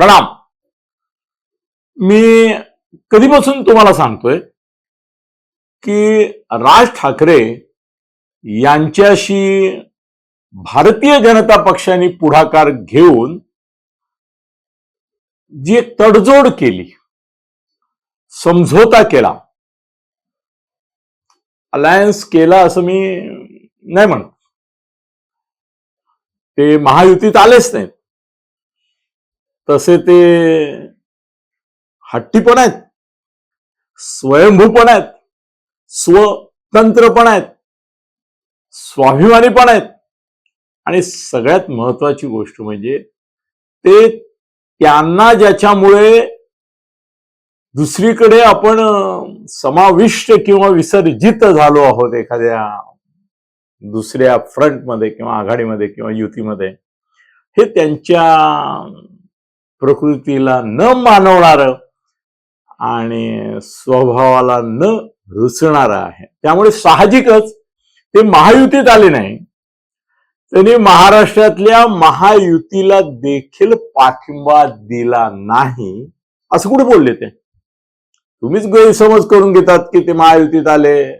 प्रणाम. मी कधीपासून तुम्हाला सांगतोय की राज ठाकरे यांच्याशी भारतीय जनता पक्षाने पुढाकार घेऊन जी एक तडजोड केली समझोता केला अलायन्स केला असं मी नाही म्हणत. ते महायुतीत आलेच नाहीत. तसे ते हट्टी पण आहेत स्वयंभू पण आहेत स्वतंत्र पण आहेत स्वाभिमानी पण आहेत. आणि सगळ्यात महत्वाची गोष्ट म्हणजे ते त्यांना ज्याच्यामुळे दुसरीकडे आपण समाविष्ट किंवा विसर्जित झालो आहोत एखाद्या दुसऱ्या फ्रंटमध्ये किंवा आघाडीमध्ये किंवा युतीमध्ये हे त्यांच्या प्रकृतीला न मानवणार आणि स्वभावाला न रुचणार आहे. त्यामुळे साहजिकच ते महायुतीत आले नाही. त्यांनी महाराष्ट्रातल्या महायुतीला देखील पाठिंबा दिला नाही असं कुठे बोलले ते? तुम्हीच गैरसमज करून घेतात की ते महायुतीत आले.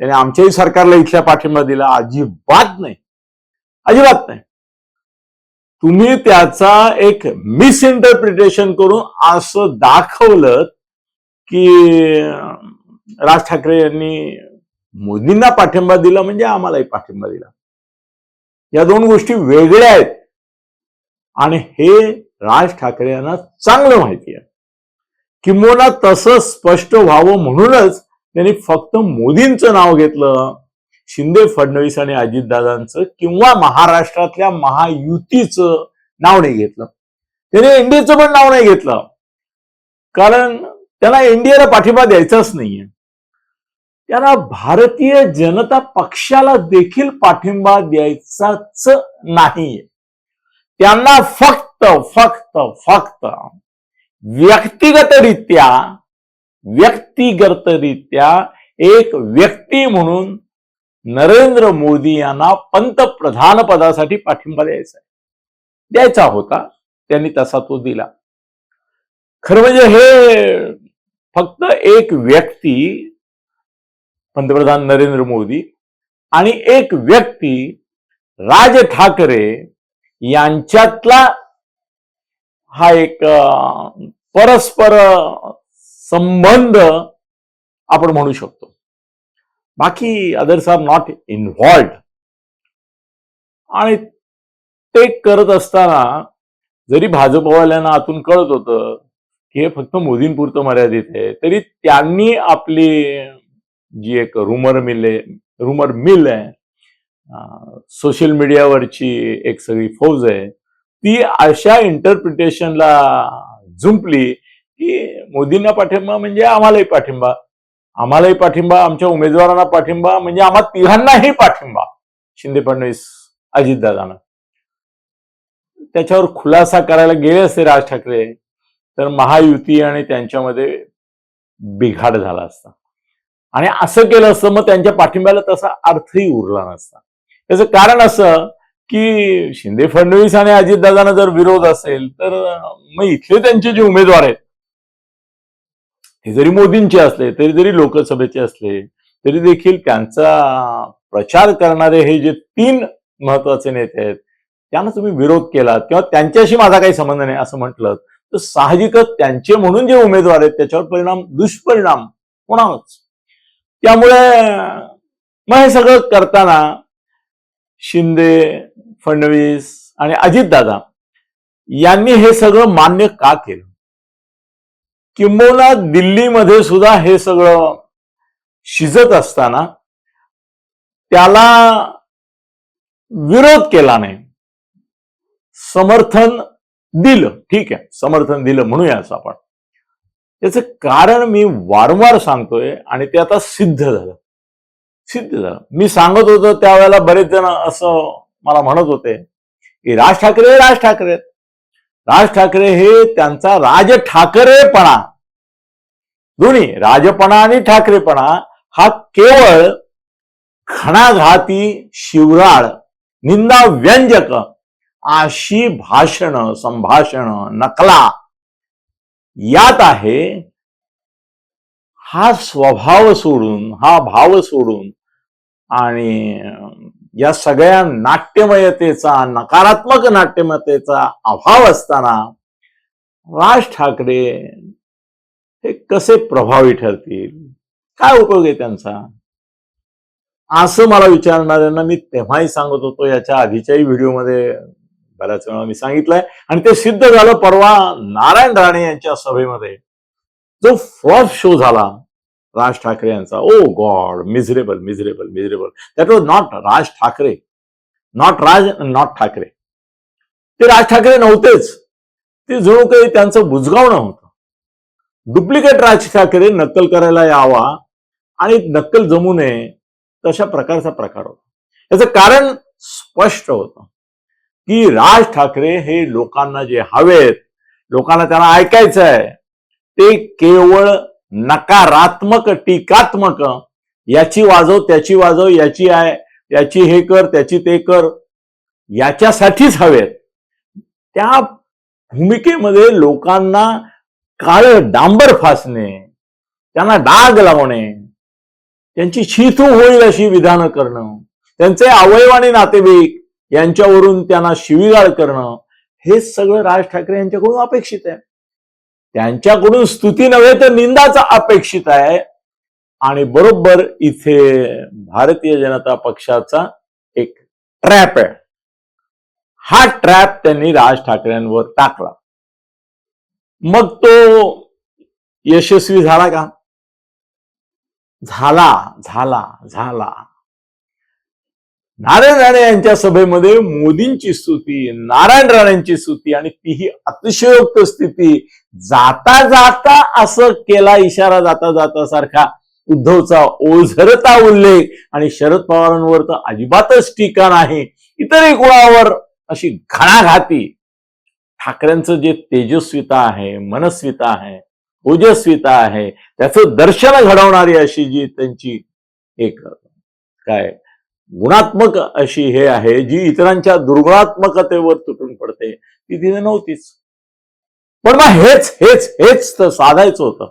त्याने आमच्याही सरकारला इथल्या पाठिंबा दिला. अजिबात नाही. अजिबात नाही. तुम्ही त्याचा एक मिसइंटरप्रिटेशन करून असं दाखवलं की राज ठाकरे यांनी मोदींना पाठिंबा दिला म्हणजे आम्हालाही पाठिंबा दिला. या दोन गोष्टी वेगळ्या आहेत. आणि हे राज ठाकरे यांना चांगलं माहिती आहे. किंबोना तसं स्पष्ट व्हावं म्हणूनच त्यांनी फक्त मोदींचं नाव घेतलं. शिंदे फडणवीस आणि अजितदादांचं किंवा महाराष्ट्रातल्या महायुतीचं नाव नाही घेतलं. त्याने एनडीएचं पण नाव नाही घेतलं. कारण त्याला एनडीएला पाठिंबा द्यायचाच नाहीये. त्याला भारतीय जनता पक्षाला देखील पाठिंबा द्यायचाच नाहीये. त्यांना फक्त फक्त फक्त व्यक्तिगतरित्या व्यक्तिगतरित्या एक व्यक्ती म्हणून नरेंद्र मोदी यांना पंतप्रधान पदासाठी पाठिंबा द्यायचा आहे. द्यायचा होता त्यांनी तसा तो दिला. खरं म्हणजे हे फक्त एक व्यक्ती पंतप्रधान नरेंद्र मोदी आणि एक व्यक्ती राज ठाकरे यांच्यातला हा एक परस्पर संबंध आपण म्हणू शकतो. बाकी अदर्स आर नॉट इन्व्हॉल्ड आणि ते करत असताना जरी भाजपवाल्यांना आतून कळत होतं की हे फक्त मोदींपुरतं मर्यादित आहे तरी त्यांनी आपली जी एक रुमर मिल आहे रुमर मिल आहे सोशल मीडियावरची एक सगळी फौज आहे ती अशा इंटरप्रिटेशनला झुंपली की मोदींना पाठिंबा म्हणजे आम्हालाही पाठिंबा. आम्हालाही पाठिंबा आमच्या उमेदवारांना पाठिंबा म्हणजे आम्हा तिघांनाही पाठिंबा. शिंदे फडणवीस अजितदादानं त्याच्यावर खुलासा करायला गेले असते राज ठाकरे तर महायुती आणि त्यांच्यामध्ये बिघाड झाला असता. आणि असं केलं असतं मग त्यांच्या पाठिंब्याला तसा अर्थही उरला नसता. त्याचं कारण असं की शिंदे फडणवीस आणि अजितदादांना जर विरोध असेल तर मग इथले त्यांचे जे उमेदवार आहेत हे जरी मोदींचे असले तरी जरी लोकसभेचे असले तरी देखील त्यांचा प्रचार करणारे हे जे तीन महत्त्वाचे नेते आहेत त्यांना तुम्ही विरोध केलात किंवा त्यांच्याशी माझा काही संबंध नाही असं म्हटलं तर साहजिकच त्यांचे म्हणून जे उमेदवार आहेत त्याच्यावर परिणाम दुष्परिणाम होणारच. त्यामुळे मग हे सगळं करताना शिंदे फडणवीस आणि अजितदादा यांनी हे सगळं मान्य का केलं? किंबहुना दिल्लीमध्ये सुद्धा हे सगळं शिजत असताना त्याला विरोध केला नाही. समर्थन दिलं. ठीक आहे. समर्थन दिलं म्हणूया असं आपण. त्याचं कारण मी वारंवार सांगतोय आणि ते आता सिद्ध झालं. सिद्ध झालं. मी सांगत होतो त्यावेळेला बरेच जण असं मला म्हणत होते की राज ठाकरे राज ठाकरे. आहेत. राज ठाकरे हे त्यांचा राज ठाकरेपणा दोन्ही राजपणा आणि ठाकरेपणा हा केवळ खणाघाती शिवराळ निंदा व्यंजक अशी भाषण संभाषण नकला. यात आहे हा स्वभाव सोडून हा भाव सोडून आणि या सगळ्या नाट्यमयतेचा नकारात्मक नाट्यमयतेचा अभाव असताना राज ठाकरे हे कसे प्रभावी ठरतील? काय उपयोग आहे त्यांचा? असं मला विचारणाऱ्यांना मी तेव्हाही सांगत होतो याच्या आधीच्याही व्हिडिओमध्ये बऱ्याच वेळा मी सांगितलंय. आणि ते सिद्ध झालं परवा नारायण राणे यांच्या सभेमध्ये. जो फ्लॉप शो झाला राज ठाकरे यांचा ओ god miserable miserable miserable that was not Raj Thackeray not Raj not Thackeray ते राज ठाकरे नव्हतेच. ते जणू काही त्यांचं बुजगावणं होतं डुप्लिकेट राज ठाकरे नक्कल करायला यावा आणि नक्कल जमू नये तशा प्रकारचा प्रकार होता. याचं कारण स्पष्ट होतं की राज ठाकरे हे लोकांना जे हवेत लोकांना त्यांना ऐकायचं आहे ते केवळ नकारात्मक टीकात्मक. याची वाजव त्याची वाजव याची आहे याची हे कर त्याची ते कर. याच्यासाठीच हवेत. त्या भूमिकेमध्ये लोकांना काळ डांबर फासणे त्यांना डाग लावणे त्यांची शिथू होईल अशी विधानं करणं त्यांचे अवयव आणि नातेवाईक यांच्यावरून त्यांना शिवीगाळ करणं हे सगळं राज ठाकरे यांच्याकडून अपेक्षित आहे. त्यांच्याकडून स्तुती नव्हे तर निंदाच अपेक्षित आहे. आणि बरोबर इथे भारतीय जनता पक्षाचा एक ट्रॅप आहे. हा ट्रॅप त्यांनी राज ठाकरेंवर टाकला. मग तो यशस्वी झाला का? झाला झाला झाला. नारायण राणे यांच्या सभेमध्ये मोदींची स्तुती नारायण राणेंची स्तुती आणि तीही अतिशयोक्त स्थिती. जाता जाता असं केला इशारा जाता जाता सारखा उद्धवचा ओझरता उल्लेख आणि शरद पवारांवर तर अजिबातच टीका नाही. इतरही कुणावर अशी घणाघाती. ठाकरेंचं जे तेजस्विता आहे मनस्विता आहे ओजस्विता आहे त्याचं दर्शन घडवणारी अशी जी त्यांची एक काय गुणात्मक अशी हे आहे जी इतरांच्या दुर्गुणात्मकतेवर तुटून पडते ती तिथे नव्हतीच. पण मग हेच हेच हेच तर साधायचं होतं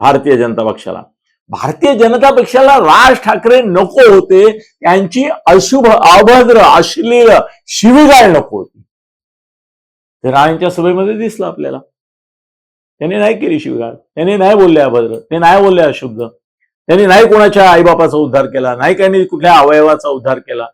भारतीय जनता पक्षाला. भारतीय जनता पक्षाला राज ठाकरे नको होते त्यांची अशुभ अभद्र अश्लील शिवीगाळ नको होती. ते राणेंच्या सभेमध्ये दिसलं आपल्याला. त्यांनी नाही केली शिवगाळ. त्यांनी नाही बोलले अभद्र. ते नाही बोलले अशुद्ध. त्यांनी नाही कोणाच्या आईबापाचा उद्धार केला नाही त्यांनी कुठल्या अवयवाचा उद्धार केला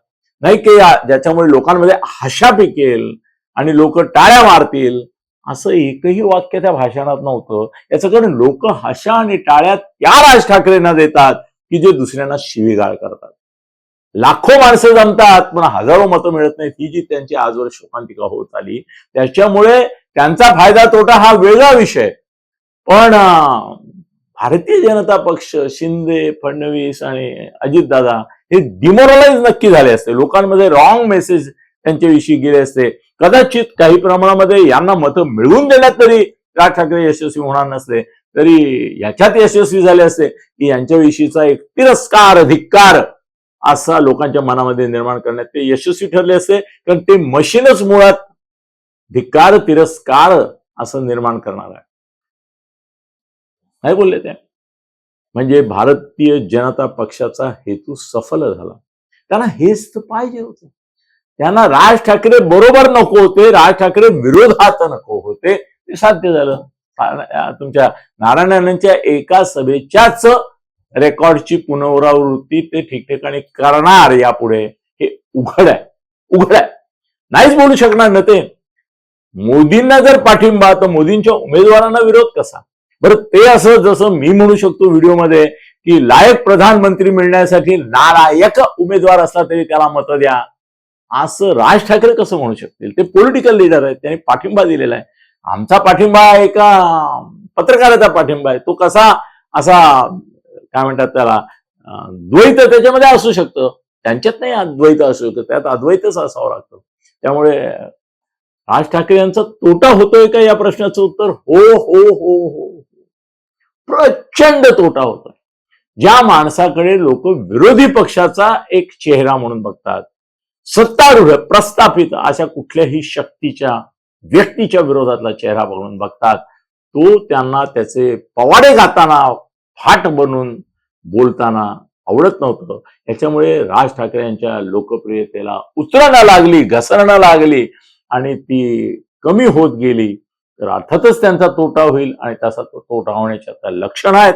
नाही की ज्याच्यामुळे लोकांमध्ये हशा पिकेल आणि लोक टाळ्या मारतील असं एकही वाक्य त्या भाषणात नव्हतं. याचं कारण लोक हशा आणि टाळ्या त्या राज ठाकरेंना देतात की जे दुसऱ्यांना शिवीगाळ करतात. लाखो माणसं जमतात पण हजारो मतं मिळत नाहीत. ही जी त्यांची आजवर शोकांतिका होत आली त्याच्यामुळे त्यांचा फायदा तोटा हा वेगळा विषय. पण भारतीय जनता पक्ष शिंदे फडणवीस आणि अजितदादा हे डिमोरलाइज नक्की झाले असते. लोकांमध्ये रॉंग मेसेज त्यांच्याविषयी गेले असते. कदाचित काही प्रमाणामध्ये यांना मतं मिळवून देण्यात तरी राज ठाकरे यशस्वी होणार नसते तरी याच्यात यशस्वी झाले असते की यांच्याविषयीचा एक तिरस्कार धिक्कार असा लोकांच्या मनामध्ये निर्माण करण्यात ते यशस्वी ठरले असते. कारण ते मशीनच मुळात धिक्कार तिरस्कार असं निर्माण करणार आहे. नाही बोलले ते? म्हणजे भारतीय जनता पक्षाचा हेतू सफल झाला. त्यांना हेच तर पाहिजे होतं. त्यांना राज ठाकरे बरोबर नको होते राज ठाकरे विरोधात नको होते ते साध्य झालं. तुमच्या नारायणांच्या एका सभेच्याच रेकॉर्डची पुनरावृत्ती ते ठिकठिकाणी करणार यापुढे. हे उघड आहे उघड आहे. नाहीच बोलू शकणार ना ते. मोदींना जर पाठिंबा तर मोदींच्या उमेदवारांना विरोध कसा? बरं ते असं जसं मी म्हणू शकतो व्हिडिओमध्ये की लायक प्रधानमंत्री मिळण्यासाठी नालायक उमेदवार असला तरी त्याला मतं द्या. असं राज ठाकरे कसं म्हणू शकतील? ते पॉलिटिकल लीडर आहेत त्यांनी पाठिंबा दिलेला आहे. आमचा पाठिंबा एका पत्रकाराचा पाठिंबा आहे. तो कसा असा काय म्हणतात त्याला द्वैत त्याच्यामध्ये असू शकतं. त्यांच्यात नाही अद्वैत असू शकतं. त्यात अद्वैतच असावं लागतं. त्यामुळे राज ठाकरे यांचा तोटा होतोय का या प्रश्नाचं उत्तर? हो हो हो हो. प्रचंड तोटा होतोय. ज्या माणसाकडे लोक विरोधी पक्षाचा एक चेहरा म्हणून बघतात सत्तारूढ प्रस्थापित अशा कुठल्याही शक्तीच्या व्यक्तीच्या विरोधातला चेहरा म्हणून बघतात तो त्यांना त्याचे पवाडे गाताना फाट बनून बोलताना आवडत नव्हतं. याच्यामुळे राज ठाकरे यांच्या लोकप्रियतेला उतरणं लागली घसरणं लागली आणि ती कमी होत गेली. तर अर्थातच त्यांचा तोटा होईल आणि तसा तो तोटा होण्याच्या आता लक्षण आहेत.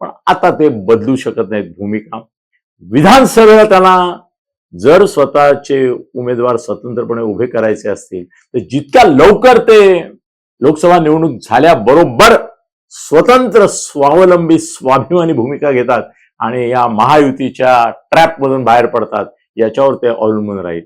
पण आता ते बदलू शकत नाहीत भूमिका विधानसभेला त्यांना जर स्वतःचे उमेदवार स्वतंत्रपणे उभे करायचे असतील तर जितक्या लवकर ते लोकसभा निवडणूक झाल्याबरोबर स्वतंत्र स्वावलंबी स्वाभिमानी भूमिका घेतात आणि या महायुतीच्या ट्रॅपमधून बाहेर पडतात याच्यावर ते अवलंबून राहील.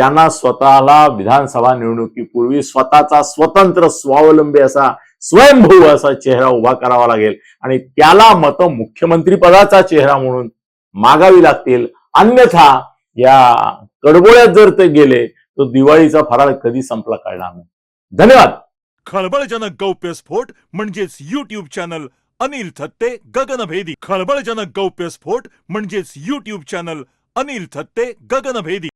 त्यांना स्वतःला विधानसभा निवडणुकीपूर्वी स्वतःचा स्वतंत्र स्वावलंबी असा स्वयंभू असा चेहरा उभा करावा लागेल. आणि त्याला मतं मुख्यमंत्री पदाचा चेहरा म्हणून मागावी लागतील. अन्यथा या कडबोळ्यात जर ते गेले तर दिवाळीचा फराळ कधी संपला कळणार नाही. धन्यवाद. खळबळजनक गौप्यस्फोट म्हणजेच युट्यूब चॅनल अनिल थत्ते गगनभेदी. खळबळजनक गौप्यस्फोट म्हणजेच युट्यूब चॅनल अनिल थत्ते गगनभेदी.